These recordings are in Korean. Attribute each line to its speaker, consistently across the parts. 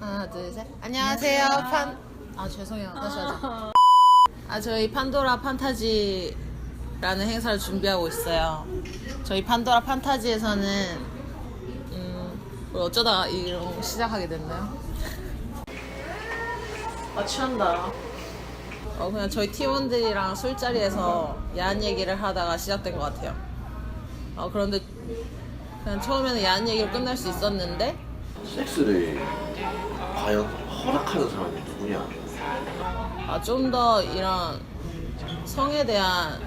Speaker 1: 하나 둘셋. 안녕하세요. 판아 죄송해요. 다시 하자. 아 저희 판도라 판타지라는 행사를 준비하고 있어요. 저희 판도라 판타지에서는 음 어쩌다 이런 거 시작하게 됐나요? 아 취한다. 어 그냥 저희 팀원들이랑 술자리에서 야한 얘기를 하다가 시작된 것 같아요. 어 그런데 그냥 처음에는 야한 얘기로 끝날 수 있었는데
Speaker 2: 섹스를 과연 허락하는 사람이 누구냐?
Speaker 1: 아, 좀 더 이런 성에 대한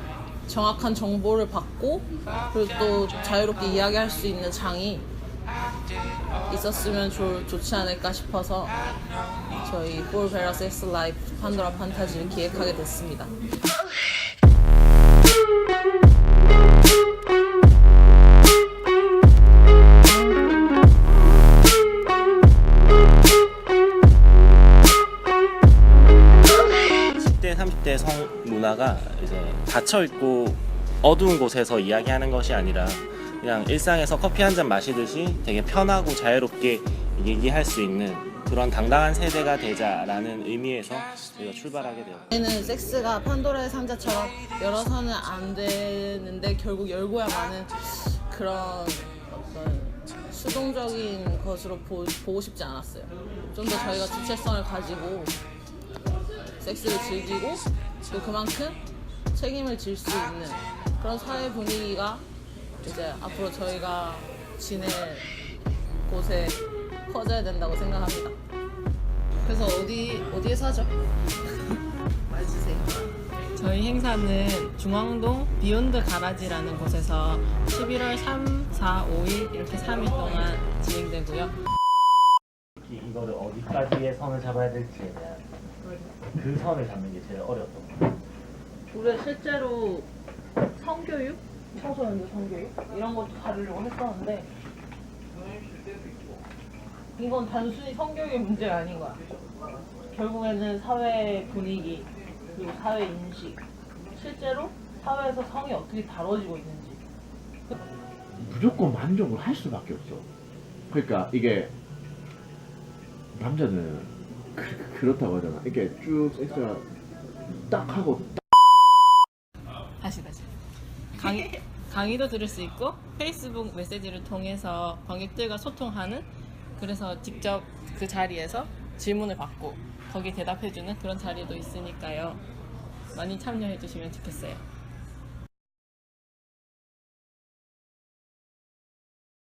Speaker 1: 정확한 정보를 받고 그리고 또 자유롭게 이야기할 수 있는 장이 있었으면 좋, 좋지 않을까 싶어서 저희 볼 베라 섹스 라이프 판도라 판타지를 기획하게 됐습니다.
Speaker 3: 문화가 이제 닫혀 있고 어두운 곳에서 이야기하는 것이 아니라 그냥 일상에서 커피 한 잔 마시듯이 되게 편하고 자유롭게 얘기할 수 있는 그런 당당한 세대가 되자라는 의미에서 저희가 출발하게 되었고
Speaker 1: 저희는 섹스가 판도라의 상자처럼 열어서는 안 되는데 결국 열고야만은 그런 어떤 수동적인 것으로 보, 보고 싶지 않았어요. 좀 더 저희가 주체성을 가지고 섹스를 즐기고 또 그만큼 책임을 질 수 있는 그런 사회 분위기가 이제 앞으로 저희가 지낼 곳에 퍼져야 된다고 생각합니다. 그래서 어디 어디에서 하죠? 말해주세요.
Speaker 4: 저희 행사는 중앙동 비욘드 가라지라는 곳에서 11월 3, 4, 5일 이렇게 3일 동안 진행되고요.
Speaker 3: 이거를 어디까지의 선을 잡아야 될지에 대한 그 선을 잡는 게 제일 어려웠던 것 같아요.
Speaker 1: 우리가 실제로 성교육, 청소년들 성교육 이런 것도 다루려고 했었는데 이건 단순히 성교육의 문제가 아닌 거야. 결국에는 사회 분위기 그리고 사회 인식 실제로 사회에서 성이 어떻게 다뤄지고 있는지
Speaker 2: 무조건 만족을 할 수밖에 없어. 그러니까 이게 남자는 그, 그렇다고 하잖아. 이게 쭉 섹스가 딱 하고
Speaker 4: 다시 다시. 강의, 강의도 들을 수 있고 페이스북 메시지를 통해서 관객들과 소통하는 그래서 직접 그 자리에서 질문을 받고 거기 대답해주는 그런 자리도 있으니까요. 많이 참여해 주시면 좋겠어요.